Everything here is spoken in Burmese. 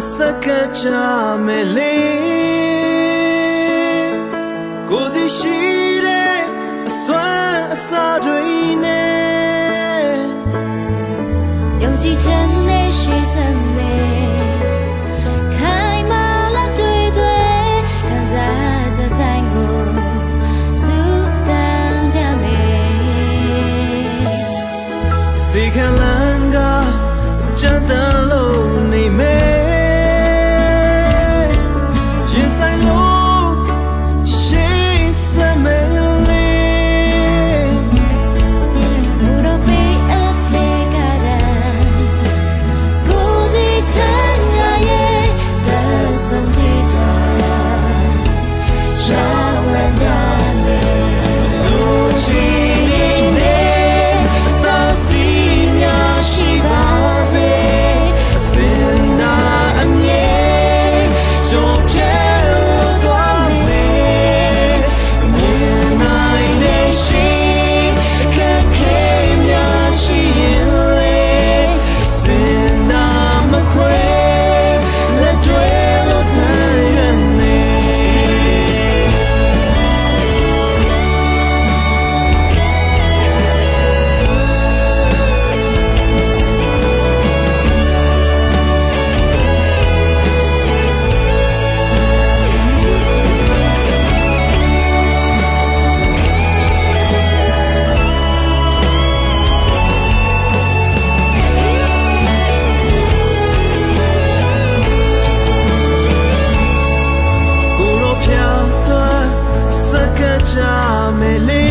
အစကကြမယ်လေကိုစီရှိတဲ့အစွမ်းအစာတွေနဲ့ယုံကြည်ခြင်းနဲ့ရှိစမ်း 加美丽